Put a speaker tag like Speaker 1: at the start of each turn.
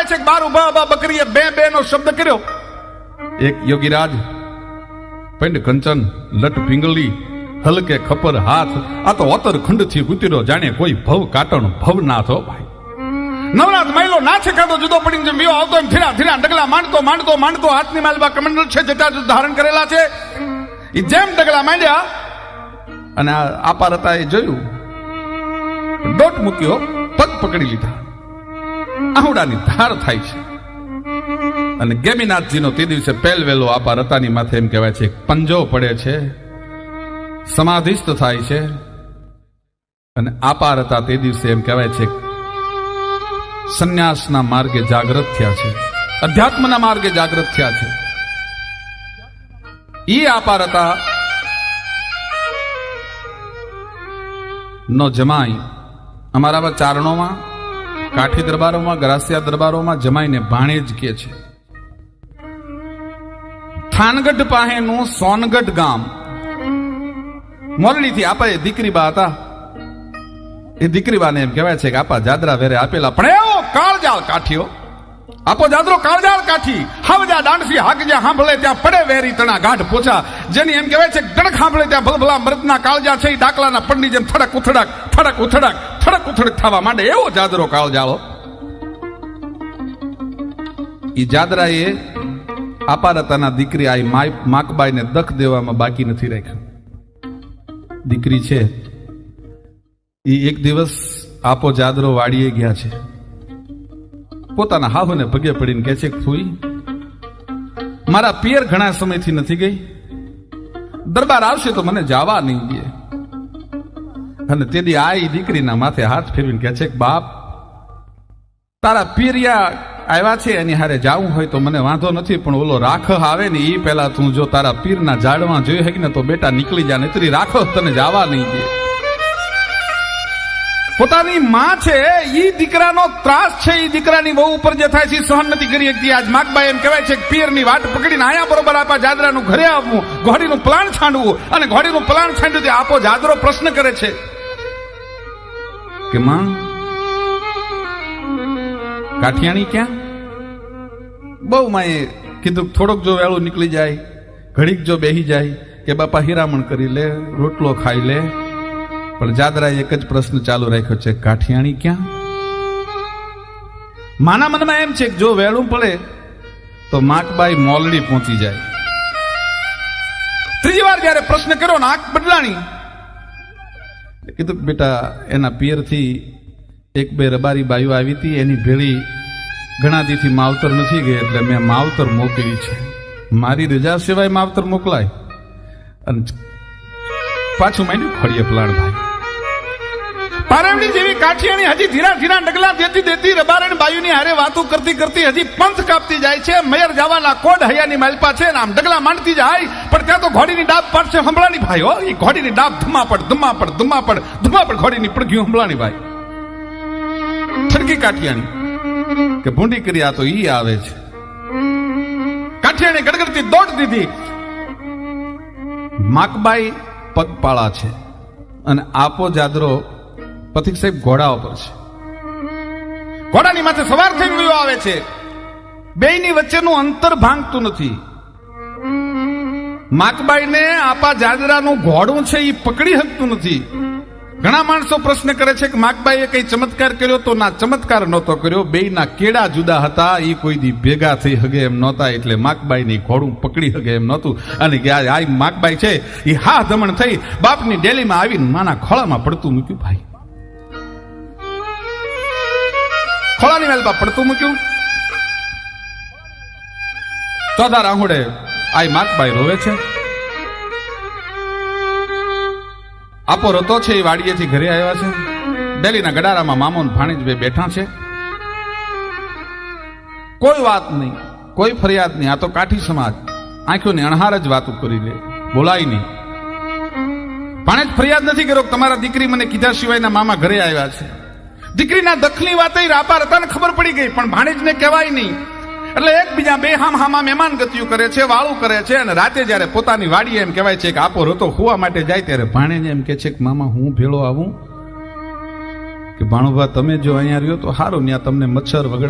Speaker 1: કહેવાય છે બાર ઊભા ઊભા બકરીએ બે બે નો શબ્દ કર્યો? એક યોગીરાજ પંડ કંચન લટ પિંગલી હલકે ખપર હાથ. આ તો અતર ખંડથી ઉતર્યો જાણે કોઈ ભવ કાટણ ભવ ના થો ભાઈ. નવરાત મહિલો નાચે કાઢો જુદો પડીને જેમ વિયો આવતો એમ ધીરા ધીરા ડગલા માંડતો માંડતો માંડતો હાથની માલબા કમંડલ છે જટા ધારણ કરેલા છે. એ જેમ ડગલા માંડ્યા અને આ આપાર હતા એ જોયું. દોટ મૂક્યો પગ પકડી લીધા. આહુડાની ધાર થાય છે. અને ગેમીનાથજીનો તે દિવસે પહેલ આપા રતાની માથે એમ કહેવાય છે, પંજો પડે છે, સમાધિસ્થ થાય છે. અને આપા તે દિવસે એમ કહેવાય છે, સંન્યાસના માર્ગે જાગૃત થયા છે, અધ્યાત્મના માર્ગે જાગૃત થયા છે. ઈ આપારતા નો જમાઈ અમારા ચારણોમાં કાઠી દરબારોમાં, ગરાસિયા દરબારોમાં જમાઈને ભાણે જ કે છે. થાનગઢ પાસેનું સોનગઢ ગામ. મોરડીથી આપા એ દીકરી બા હતા. એ દીકરી બાને એમ કહેવાય છે કે, આપા જાદરા વેરે આપેલા, પણ એવો કાળજાળ કાઠીઓ આપો જાદરો કાળજાળ કાઠી. હવજા દાંડસી હાક જ્યાં સાંભળે ત્યાં પડે વેરી તણા ગાઢ પોછા. જેની એમ કહેવાય છે, ગણક સાંભળે ત્યાં ભલભલા મૃતના કાળજા છે. ઈ ડાકલાના પડની જેમ થડક ઉથડક થડક ઉથડક થડક ઉથડક થવા માંડે. એવો જાદરો કાળજાળો. એ આપારતાના દીકરી આઈ માય માકબાઈને દખ દેવામાં બાકી નથી રાખ્યું. દીકરી છે. એ એક દિવસ આપો જાદરો વાડીએ ગયા છે. પોતાના હાહુને પગે પડીને કહે છે, ફૂઈ, મારા પિયર ઘણા સમયથી નથી ગઈ. દરબાર આવશે તો મને જવા નહીં દે. અને તેની આ દીકરીના માથે હાથ ફેરવીને કહે છે, બાપ, તારા પીરિયા આવ્યા છે, એની હારે જાવું હોય તો મને વાંધો નથી, પણ ઓલો રાખ આવે ને એ પહેલા તું જો તારા પીરના ઝાડમાં જોઈ હકી ને તો બેટા નીકળી જા તરી રાખો તને જવા નહીં દે. પોતાની માં છે એ દીકરાનો ત્રાસ છે એ દીકરાની બહુ ઉપર જે થાય છે સહન નથી કરી શકતી આજ માગબાઈ એમ કહેવાય છે કે પિયરની વાટ પકડીને આયા બરોબર આપા જાદરાનું ઘરે આવવું, ઘોડીનું પ્લાન છાંડવું અને ઘોડીનું પ્લાન છાંડ્યું તે આપો જાદરો પ્રશ્ન કરે છે. કે માં, કાઠિયાણી ક્યાં? બહુ માએ કીધું થોડોક જો વેળું નીકળી જાય, ઘડીક જો બેહી જાય, કે બાપા હિરામણ કરી લે, રોટલો ખાઈ લે પણ જાદરાએ એક જ પ્રશ્ન ચાલુ રાખ્યો છે, કાઠિયાણી ક્યાં? માના મનમાં એમ છે કે જો વેળું પડે તો માટબાઈ મોલડી પહોંચી જાય. ત્રીજી વાર જયારે પ્રશ્ન કર્યો ને આંખ બદલાણી કીધું બેટા, એના પિયરથી એક બે રબારી બાઈઓ આવી હતી, એની ભેળી ઘણા દીથી માવતર નથી ગઈ, એટલે મેં માવતર મોકલી છે. મારી રજા સિવાય માવતર મોકલાય. અને પાછું માંડ્યું ખડીએ પ્લાણ ભાઈ. પારવડી જેવી કાઠિયાણી હજી ધીરા ધીરા ડગલા દેતી દેતી રબારણ બાયુની હારે વાતો કરતી કરતી હજી પંથ કાપતી જાય છે. મયર જવાના કોડ હૈયાની માલપા છે આમ ડગલા માંડતી જાય. પણ ત્યાં તો ઘોડીની ડાબ પાડશે હંભળાની ભાઈ, હો. એ ઘોડીની ડાબ ધમાપડ ધમાપડ ધમાપડ ધમાપડ ઘોડીની પડગ્યું હંભળાની ભાઈ. ઠરકી કાઠિયાણી. કે ભૂંડી કરી આ તો ઈ આવે છે. કાઠિયાણી ગડગડતી દોડ દીધી. માકબાઈ પગપાળા છે. અને આપો જાદરો પથિક સાહેબ ઘોડા ઉપર છે. ઘોડાની માથે સવાર થઈ ગયો આવે છે. બેયની વચ્ચેનું અંતર ભાંગતું નથી. માકબાઈને આપા જાદરાનું ઘોડું છે એ પકડી શકતું નથી. ઘણા માણસો પ્રશ્ન કરે છે કે માકબાઈએ કઈ ચમત્કાર કર્યો તો ના, ચમત્કાર નહોતો કર્યો. બેયના કેડા જુદા હતા એ કોઈ દી ભેગા થઈ હગે એમ નહોતા, એટલે માકબાઈની ઘોડું પકડી હગે એમ નહોતું. અને આ માકબાઈ છે એ હા ધમણ થઈ બાપની ડેલીમાં આવીને માના ખોળામાં પડતું મૂક્યું, ભાઈ ખોળાની મેલમાં પડતું મૂક્યું? ચોથા રાહુડે આ માકબાઈ રોવે છે. આપો રતો છે એ વાડીએથી ઘરે આવ્યા છે. ડેલીના ગડારામાં મામો ભાણેજ બે બેઠા છે. કોઈ વાત નહીં, કોઈ ફરિયાદ નહીં, આ તો કાઠી સમાજ. આંખોની અણહાર જ વાતો કરી લે, બોલાય નહીં. ભાણેજ ફરિયાદ નથી કર્યો તમારા દીકરી મને કીધા સિવાયના મામા ઘરે આવ્યા છે. દીકરીના દખની વાતે રાપા રતાને ખબર પડી ગઈ, પણ ભાણેજને કહેવાય નહીં. એટલે એકબીજા બે હામ હામા મહેમાન ગતિયું કરે છે, વાળું કરે છે, અને રાતે જ્યારે પોતાની વાડી એમ કહેવાય છે કે આપો રતો હોવા માટે જાય, ત્યારે ભાણેજ એમ કે છે કે, મામા, હું ભેળો આવું. કે, ભાણુભા, તમે જો અહીંયા રહ્યો તો સારું ત્યાં તમને મચ્છર વગડા